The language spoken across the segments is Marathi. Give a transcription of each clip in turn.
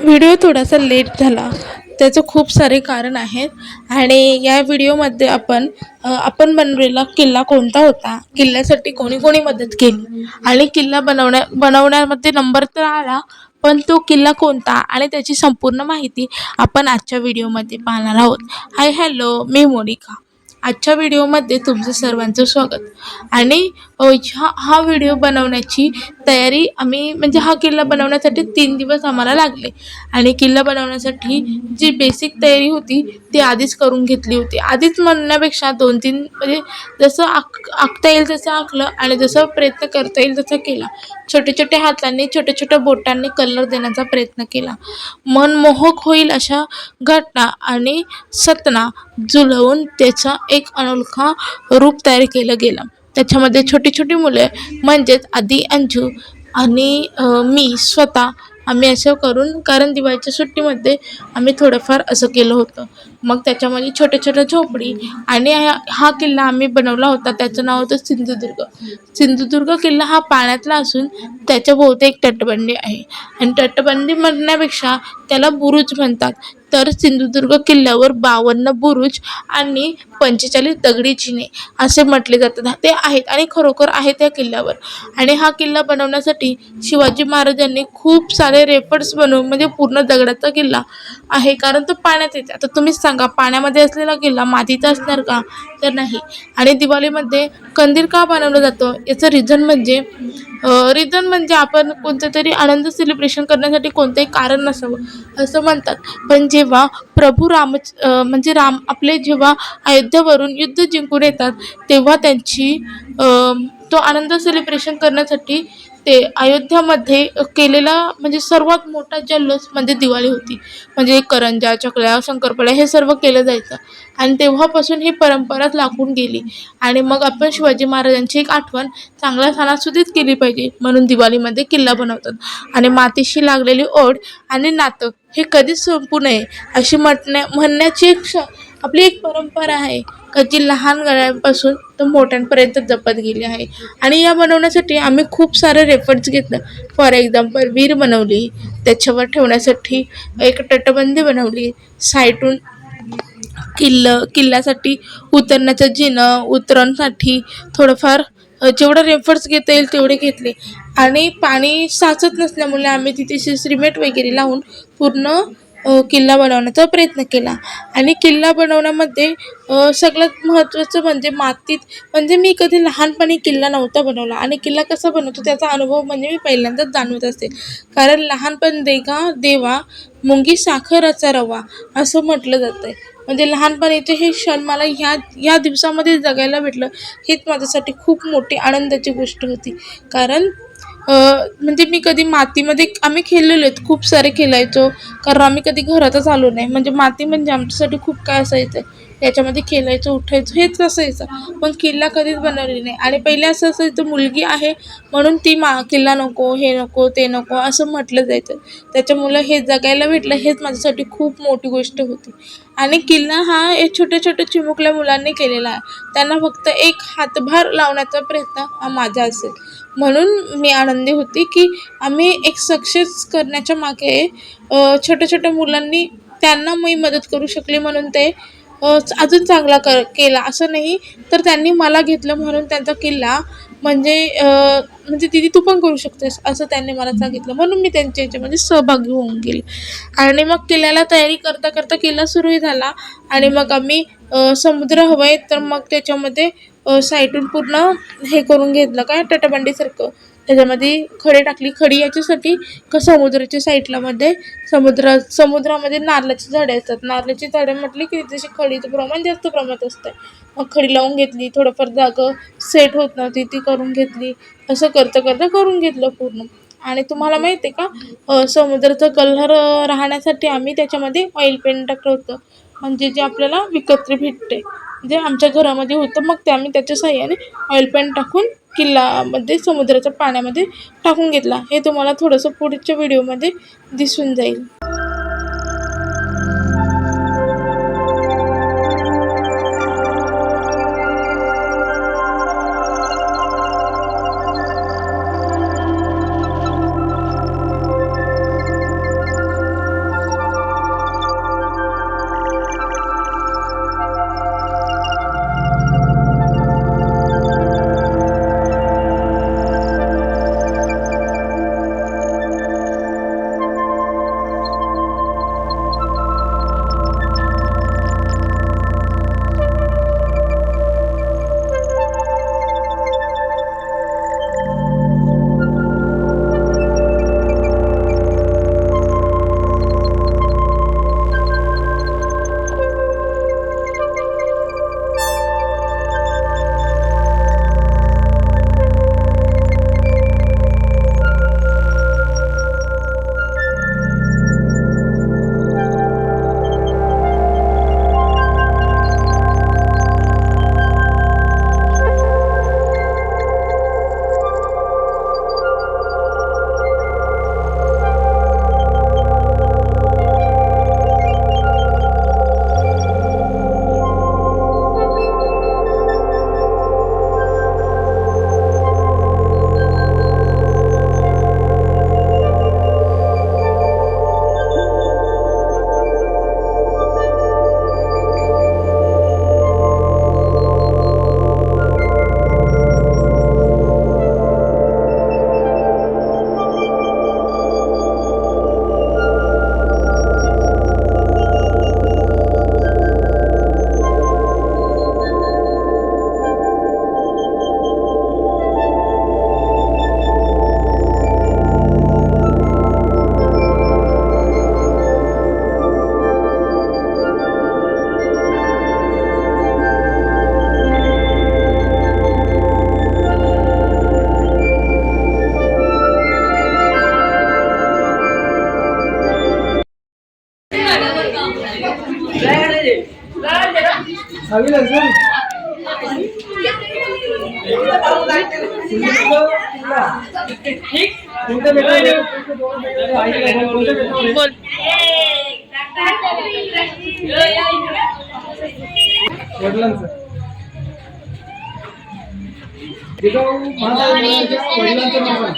व्हिडिओ थोडासा लेट झाला. त्याचं खूप सारे कारण आहेत. आणि या व्हिडिओमध्ये आपण आपण बनवलेला किल्ला कोणता होता? किल्ल्यासाठी कोणी कोणी मदत केली? आणि किल्ला बनवण्या बनवण्यामध्ये नंबर तर आला पण तो किल्ला कोणता? आणि त्याची संपूर्ण माहिती आपण आजच्या व्हिडिओमध्ये पाहणार आहोत. हाय हॅलो मी मोनिका. आजच्या व्हिडिओमध्ये तुमचं सर्वांचं स्वागत. आणि हा हा व्हिडिओ बनवण्याची तयारी आम्ही म्हणजे हा किल्ला बनवण्यासाठी तीन दिवस आम्हाला लागले. आणि किल्ला बनवण्यासाठी जी बेसिक तयारी होती ती आधीच करून घेतली होती. आधीच म्हणण्यापेक्षा दोन तीन म्हणजे जसं आक आखता येईल तसं आखलं आणि जसं प्रयत्न करता येईल तसं केला. छोट्या छोट्या हातांनी छोट्या छोट्या बोटांनी कलर देण्याचा प्रयत्न केला. मनमोहक होईल अशा घटना आणि सतना जुळवून त्याचा एक अनोखा रूप तयार केलं गेलं. त्याच्यामध्ये छोटी छोटी मुले म्हणजेच आधी अंजू आणि मी स्वतः आम्ही असं करून कारण दिवाळीच्या सुट्टीमध्ये आम्ही थोडंफार असं केलं होतं. मग त्याच्यामध्ये छोट्या छोट्या झोपडी आणि हा किल्ला आम्ही बनवला होता. त्याचं नाव होतं सिंधुदुर्ग. सिंधुदुर्ग किल्ला हा पाण्यातला असून त्याच्या भोवती एक तटबंदी आहे. आणि तटबंदी म्हणण्यापेक्षा त्याला बुरुज म्हणतात. तर सिंधुदुर्ग किल्ल्यावर बावन्न बुरुज आणि पंचेचाळीस दगडी चिने असे म्हटले जातात. ते आहेत आणि खरोखर आहेत त्या किल्ल्यावर. आणि हा किल्ला बनवण्यासाठी शिवाजी महाराजांनी खूप सारे रेफर्ड्स बनवून म्हणजे पूर्ण दगडाचा किल्ला आहे. कारण तो पाण्यात येते. आता तुम्ही सा सांगा पाण्यामध्ये असलेला किल्ला मातीचा असणार का? तर नाही. आणि दिवाळीमध्ये कंदील का बनवलं जातं? याचं रिझन म्हणजे रिझन म्हणजे आपण कोणतं तरी आनंद सेलिब्रेशन करण्यासाठी कोणतंही कारण नसावं असं म्हणतात. पण जेव्हा प्रभू राम म्हणजे राम आपले जेव्हा अयोध्यावरून युद्ध जिंकून येतात तेव्हा त्यांची तो आनंद सेलिब्रेशन करण्यासाठी ते अयोध्यामध्ये केलेला म्हणजे सर्वात मोठा जल्लोष म्हणजे दिवाळी होती. म्हणजे करंजा चकल्या शंकरपाळ्या हे सर्व केलं जायचं. आणि तेव्हापासून ही परंपराच लागून गेली. आणि मग आपण शिवाजी महाराजांची एक आठवण चांगल्या सणासुदीत केली पाहिजे. म्हणून दिवाळीमध्ये किल्ला बनवतात. आणि मातीशी लागलेली ओढ आणि नातं हे कधीच संपू नये अशी म्हटण्या म्हणण्याची एक श आपली एक परंपरा आहे. का जी लहान गळ्यांपासून तर मोठ्यांपर्यंत जपत गेली आहे. आणि या बनवण्यासाठी आम्ही खूप सारे रेफर्ट्स घेतलं. फॉर एक्झाम्पल वीर बनवली त्याच्यावर ठेवण्यासाठी एक तटबंदी बनवली साईटून किल्ल किल्ल्यासाठी उतरण्याचं जिनं उतरणसाठी थोडंफार जेवढं रेफर्स घेता येईल तेवढे घेतले. आणि पाणी साचत नसल्यामुळे आम्ही तिथे शे- सिमेंट वगैरे लावून पूर्ण किल्ला बनवण्याचा प्रयत्न केला. आणि किल्ला बनवण्यामध्ये सगळ्यात महत्त्वाचं म्हणजे मातीत म्हणजे मी कधी लहानपणी किल्ला नव्हता बनवला. आणि किल्ला कसा बनवतो त्याचा अनुभव म्हणजे मी पहिल्यांदाच जाणवत असते कारण लहानपण देगा देवा मुंगी साखराचा रवा असं म्हटलं जातं आहे म्हणजे लहानपणीचे हे क्षण मला ह्या ह्या दिवसामध्ये जगायला भेटलं हेच माझ्यासाठी खूप मोठी आनंदाची गोष्ट होती. कारण म्हणजे मी कधी मातीमध्ये आम्ही खेळलेलो आहेत खूप सारे खेळायचो. कारण आम्ही कधी घरातच आलो नाही. म्हणजे माती म्हणजे आमच्यासाठी खूप काय असायचं त्याच्यामध्ये खेळायचं उठायचं हेच असायचं. पण किल्ला कधीच बनवलेली नाही. आणि पहिले असं असायचं मुलगी आहे म्हणून ती मा किल्ला नको हे नको ते नको असं म्हटलं जायचं. त्याच्यामुळं हे जगायला भेटलं हेच माझ्यासाठी खूप मोठी गोष्ट होती. आणि किल्ला हा एक छोट्या छोट्या चिमुकल्या मुलांनी केलेला आहे. त्यांना फक्त एक हातभार लावण्याचा प्रयत्न हा माझा असेल. म्हणून मी आनंदी होती की आम्ही एक सक्सेस करण्याच्या मागे छोट्या छोट्या मुलांनी त्यांना मी मदत करू शकले म्हणून ते अजून चांगला कर केला. असं नाही तर त्यांनी मला घेतलं म्हणून त्यांचा किल्ला म्हणजे म्हणजे दिदी तू पण करू शकतेस असं त्यांनी मला सांगितलं. म्हणून मी त्यांच्या याच्यामध्ये सहभागी होऊन गेले. आणि मग किल्ल्याला तयारी करता करता किल्ला सुरूही झाला. आणि मग आम्ही समुद्र हवं आहे तर मग त्याच्यामध्ये अ, साईडून पूर्ण हे करून घेतलं काय तटबंदीसारखं त्याच्यामध्ये खडे टाकली. खडी याच्यासाठी का समुद्राच्या साईडला मध्ये समुद्र समुद्रामध्ये नारळाची झाडे असतात. नारळाची झाडे म्हटली की जशी खडीचं प्रमाण जास्त प्रमाणात असतं खडी लावून घेतली थोडंफार जागं सेट होत नव्हती ती करून घेतली. असं करता करता करून घेतलं पूर्ण. आणि तुम्हाला माहिती आहे का समुद्राचा कलर राहण्यासाठी आम्ही त्याच्यामध्ये ऑइल पेंट टाकलं होतं. म्हणजे जे आपल्याला विकत्र भेटते. जे आमच्या घरामध्ये होतं मग ते आम्ही त्याच्या साह्याने ऑइल पेंट टाकून किल्लामध्ये समुद्राच्या पाण्यामध्ये टाकून घेतला. हे तुम्हाला थोडंसं पुढच्या व्हिडिओमध्ये दिसून जाईल. बोल वडिलांचं जिजाऊ महाराजांच्या वडिलांचं नाव आहे.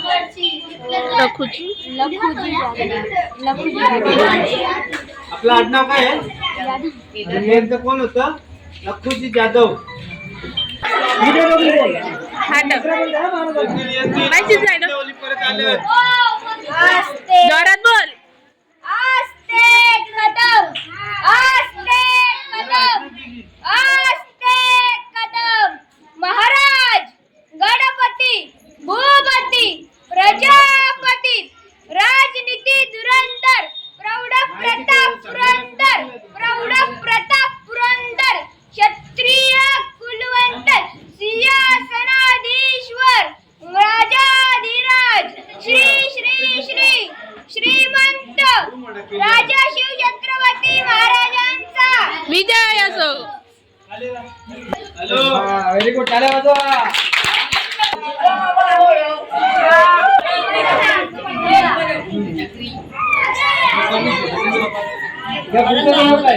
आपलं आडनाव काय आहे कोण होतं लखुजी जाधव बोल. महाराजांचं? माहितीच आहे ना? परत आलं जोरात बोल. व्हेरी गुड टाळ्या वाजवा. या पुढचं नाव काय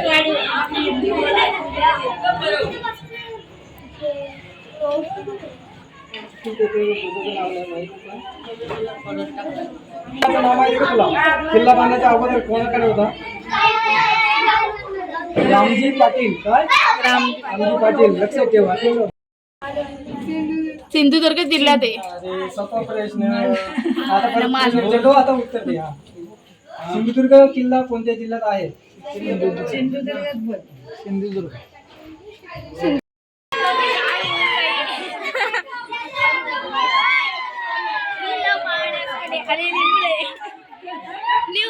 किल्ला बांधायच्या अगोदर कोणाकडे होता? रामजी पाटील काय? रामजी पाटील लक्षात ठेवा. सिंधुदुर्ग जिल्ह्यात आहे. अरे सोपा प्रश्न. आता परत प्रश्न विचारतो, आता उत्तर द्या. सिंधुदुर्ग किल्ला कोणत्या जिल्ह्यात आहे? सिंधुदुर्ग. डिश